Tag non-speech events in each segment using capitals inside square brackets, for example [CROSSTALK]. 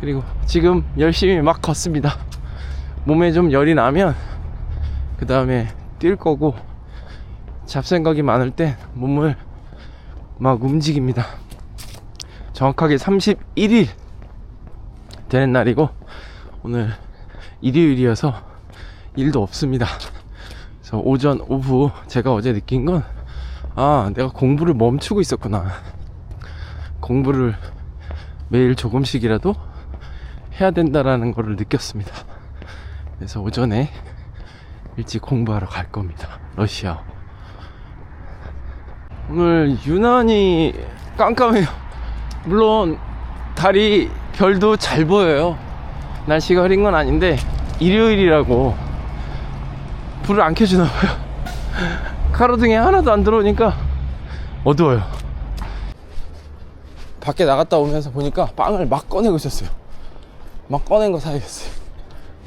그리고 지금 열심히 막 걷습니다. 몸에 좀 열이 나면 그 다음에 뛸 거고 잡생각이 많을 때 몸을 막 움직입니다. 정확하게 31일 되는 날이고 오늘 일요일이어서 일도 없습니다. 그래서 오전 오후 제가 어제 느낀 건 아, 내가 공부를 멈추고 있었구나. 공부를 매일 조금씩이라도 해야 된다라는 거를 느꼈습니다. 그래서 오전에 일찍 공부하러 갈 겁니다. 러시아. 오늘 유난히 깜깜해요. 물론 달이 별도 잘 보여요. 날씨가 흐린 건 아닌데 일요일이라고 불을 안 켜주나 봐요. 가로등에 하나도 안 들어오니까 어두워요. 밖에 나갔다 오면서 보니까 빵을 막 꺼내고 있었어요. 막 꺼낸 거 사야겠어요.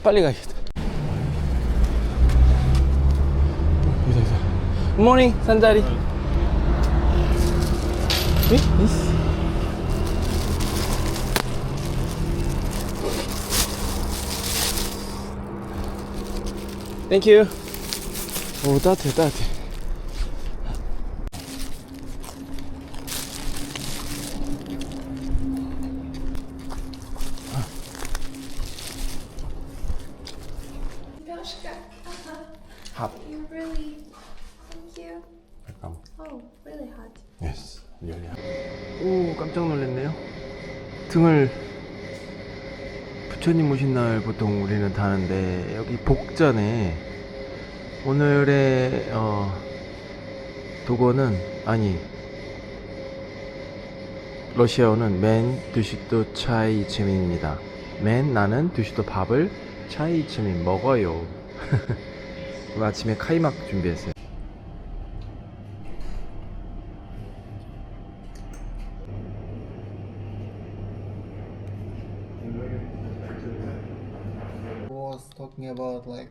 빨리 가야겠다. 여기다, 여기다. 굿모닝, 산자리. 땡큐. 오, 따뜻해, 따뜻해. 잠깐. Oh, really hot. 예스. 열려. 오, 깜짝 놀랐네요. 등을 부처님 오신 날 보통 우리는 타는데 여기 복전에 오늘의 어, 도거는 아니 러시아어는 맨 두시도 차이 츠민입니다. 맨 나는 두시도 밥을 차이 츠민 먹어요. [LAUGHS] 아침에 카이막 준비했어요. About like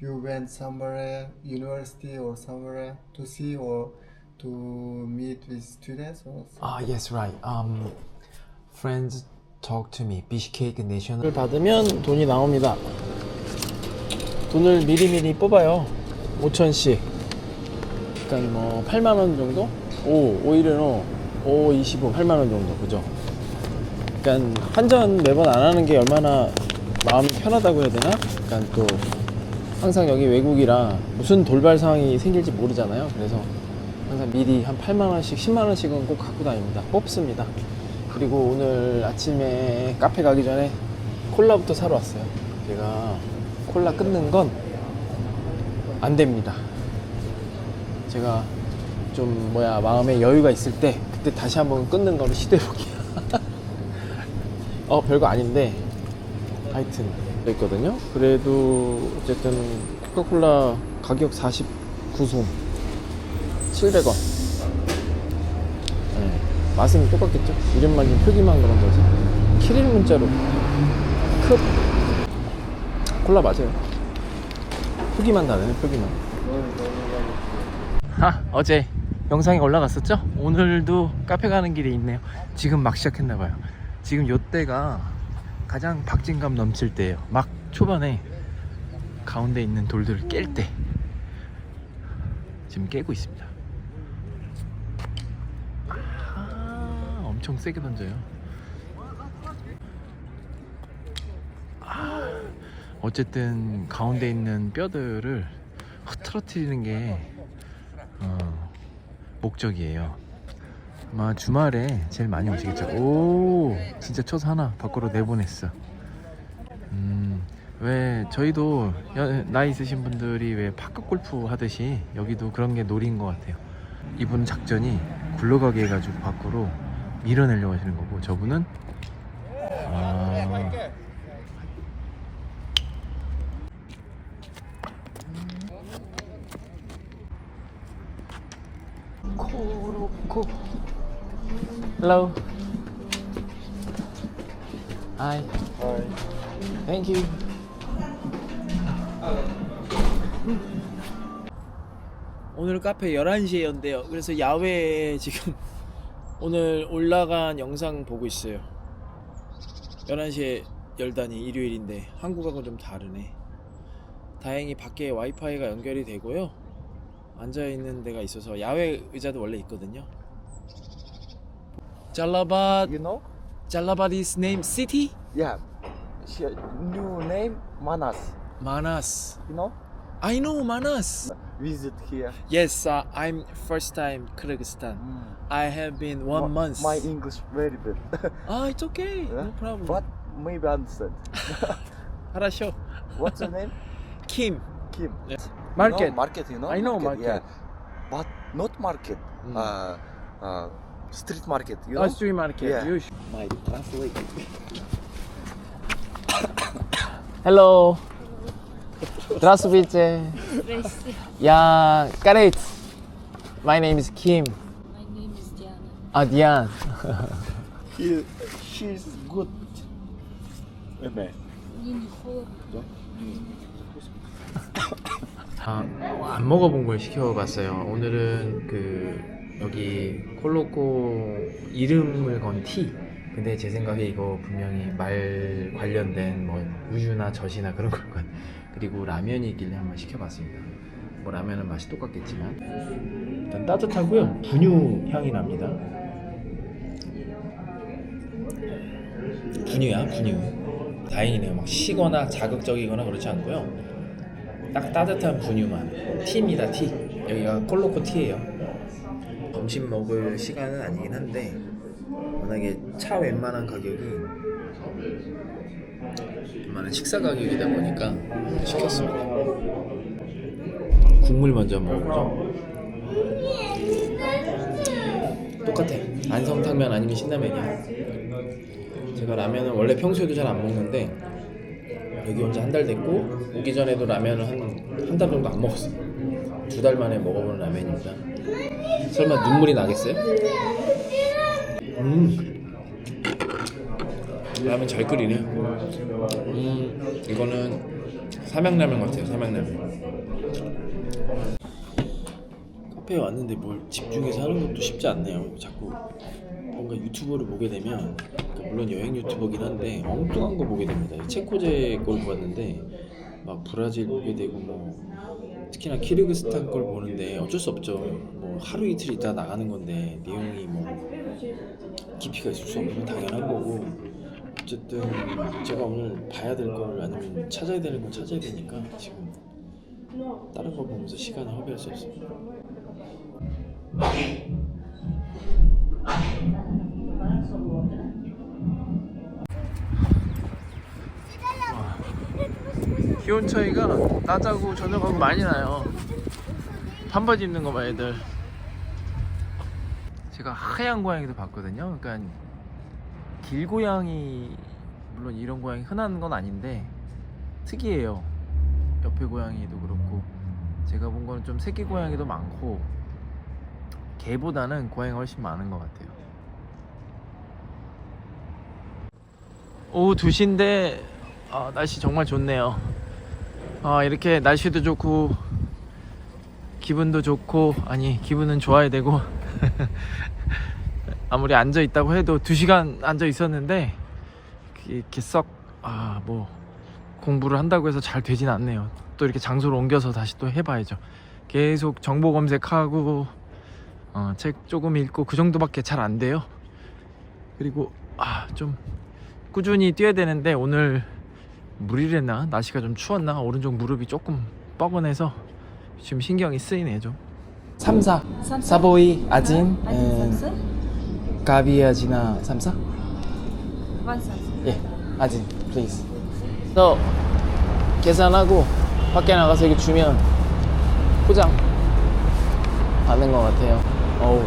you went somewhere university or somewhere to see or to meet with students or Ah, yes, right. Um, friends talk to me. 비시케이크 내셔널 받으면 돈이 나옵니다. 돈을 미리미리 뽑아요. 5천씩. 그러니까 뭐 8만 원 정도? 5, 5일은 5, 25, 8만 원 정도. 그죠? 그러니까 환전 매번 안 하는 게 얼마나 마음이 편하다고 해야 되나? 그러니까 또 항상 여기 외국이라 무슨 돌발 상황이 생길지 모르잖아요. 그래서 항상 미리 한 8만 원씩, 10만 원씩은 꼭 갖고 다닙니다. 뽑습니다. 그리고 오늘 아침에 카페 가기 전에 콜라부터 사러 왔어요. 제가 콜라 끊는 건 안 됩니다. 제가 좀 뭐야 마음에 여유가 있을 때 그때 다시 한번 끊는 거를 시도해볼게요. [LAUGHS] 어 별거 아닌데 하여튼 있거든요. 그래도 어쨌든 코카콜라 가격 49솜 700원. 네, 맛은 똑같겠죠? 이름만 좀 표기만 그런 거지. 키릴 문자로 크 콜라 맞아요. 표기만 다르네 표기만. 아 어제 영상이 올라갔었죠? 오늘도 카페 가는 길에 있네요. 지금 막 시작했나봐요. 지금 요때가 가장 박진감 넘칠 때예요. 막 초반에 가운데 있는 돌들을 깰 때. 지금 깨고 있습니다. 아, 엄청 세게 던져요. 아, 어쨌든 가운데 있는 뼈들을 흐트러뜨리는 게 어, 목적이에요. 아마 주말에 제일 많이 오시겠죠. 오, 진짜 쳐서 하나 밖으로 내보냈어. 음, 왜 저희도 여- 나이 있으신 분들이 왜 파크 골프 하듯이 여기도 그런 게 놀인 것 같아요. 이분 작전이 굴러가게 해가지고 밖으로 밀어내려고 하시는 거고 저분은 아, 코로코 Hello Hi Thank you 오늘 카페 11시에 연대요 그래서 야외에 지금 [LAUGHS] 오늘 올라간 영상 보고 있어요 11시에 열다니 일요일인데 한국하고 좀 다르네. 다행히 밖에 와이파이가 연결이 되고요. 앉아 있는 데가 있어서 야외 의자도 원래 있거든요. Jalabad. You know? Jalabad is name city. Yeah. New name Manas. Manas. You know? I know Manas. Visit here. Yes, uh, I'm first time Kyrgyzstan. Mm. I have been one my, month. My English very bad. [LAUGHS] ah, it's okay. Yeah? No problem. But maybe I understand. [LAUGHS] What's your name? Kim. Kim. Market. You know, market, you know? I know market. market. Yeah. But not market. Mm. Uh, uh, street market. You know? Oh, street market. Yeah. You sh- my translate. Hello. Здравствуйте. Здрасте. Я Gareth. My name is Kim. My name is Diana. 아, Dian. He, she's good. Okay. Мне не холодно. 아, 안 먹어본 걸 시켜봤어요. 오늘은 그 여기 콜로코 이름을 건 티. 근데 제 생각에 이거 분명히 말 관련된 뭐 우유나 젖이나 그런 걸 건. 그리고 라면이길래 한번 시켜봤습니다. 뭐 라면은 맛이 똑같겠지만 일단 따뜻하고요. 분유 향이 납니다. 분유야 분유. 다행이네요. 막 시거나 자극적이거나 그렇지 않고요. 딱 따뜻한 분유만 티입니다 티 여기가 콜로코 티예요 점심 먹을 시간은 아니긴 한데 워낙에 차 웬만한 가격이 웬만한 식사 가격이다 보니까 시켰습니다 국물 먼저 먹어보죠 똑같아 안성탕면 아니면 신라면이야 제가 라면은 원래 평소에도 잘 안 먹는데 여기 온 지 한 달 됐고 오기 전에도 라면을 한 한 달 정도 안 먹었어요. 두 달 만에 먹어보는 라면입니다. 설마 눈물이 나겠어요? 음 라면 잘 끓이네. 음 이거는 삼양라면 같아요. 삼양라면. 카페에 왔는데 뭘 집중해서 하는 것도 쉽지 않네요. 자꾸 뭔가 유튜버를 보게 되면 그러니까 물론 여행 유튜버긴 한데 엉뚱한 거 보게 됩니다. 체코제 걸 봤는데 막 브라질 보게 되고 뭐 특히나 키르기스탄 걸 보는데 어쩔 수 없죠. 뭐 하루 이틀 있다 나가는 건데 내용이 뭐 깊이가 있을 수 없는 건 당연한 거고 어쨌든 제가 오늘 봐야 될 거를 아니면 찾아야 되는 걸 찾아야 되니까 지금 다른 거 보면서 시간을 허비할 수 없습니다. 기온 차이가 낮하고 저녁하고 많이 나요. 반바지 입는 거 봐, 애들. 제가 하얀 고양이도 봤거든요. 그러니까 길고양이 물론 이런 고양이 흔한 건 아닌데 특이해요. 옆에 고양이도 그렇고 제가 본 거는 좀 새끼 고양이도 많고 개보다는 고양이가 훨씬 많은 것 같아요. 오후 2시인데 아, 날씨 정말 좋네요. 아, 이렇게 날씨도 좋고 기분도 좋고 아니 기분은 좋아야 되고 [LAUGHS] 아무리 앉아 있다고 해도 2시간 앉아 있었는데 이렇게 썩아뭐 공부를 한다고 해서 잘 되진 않네요. 또 이렇게 장소를 옮겨서 다시 또 해봐야죠. 계속 정보 검색하고 어, 책 조금 읽고 그 정도밖에 잘 안 돼요. 그리고 아 좀 꾸준히 뛰어야 되는데 오늘 무리했나? 날씨가 좀 추웠나? 오른쪽 무릎이 조금 뻐근해서 지금 신경이 쓰이네요 좀. 삼사. 사보이 아진 음, 가비 아지나 삼사? 예 아진 please. 너 계산하고 밖에 나가서 이렇게 주면 포장 받는 것 같아요. 어우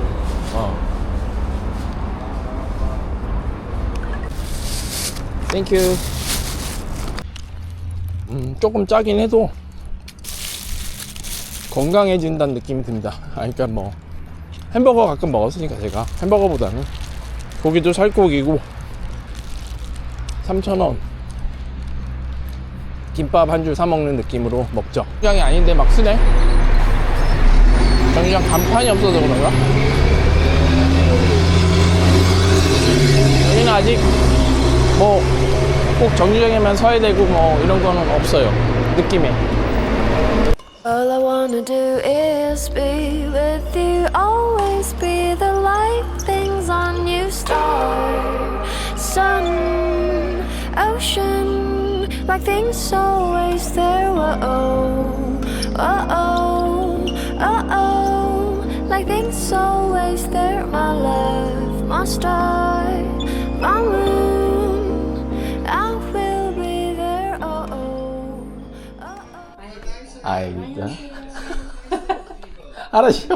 어. 와 땡큐 음 조금 짜긴 해도 건강해진다는 느낌이 듭니다. 아 그러니까 뭐 햄버거 가끔 먹었으니까 제가. 햄버거보다는 고기도 살코기고 3,000원. 김밥 한 줄 사 먹는 느낌으로 먹죠. 정장이 아닌데 막 쓰네? 정장 간판이 없어서 그런가? 여기는 아직 뭐 꼭 정류장에만 서야 되고 뭐 이런 거는 없어요. 느낌에. All I wanna do is be with you, always be the light things on you, star, sun, ocean, like things always there. Whoa, oh, oh, oh, oh, like things always there. My love, my star, 아이다. 알았죠?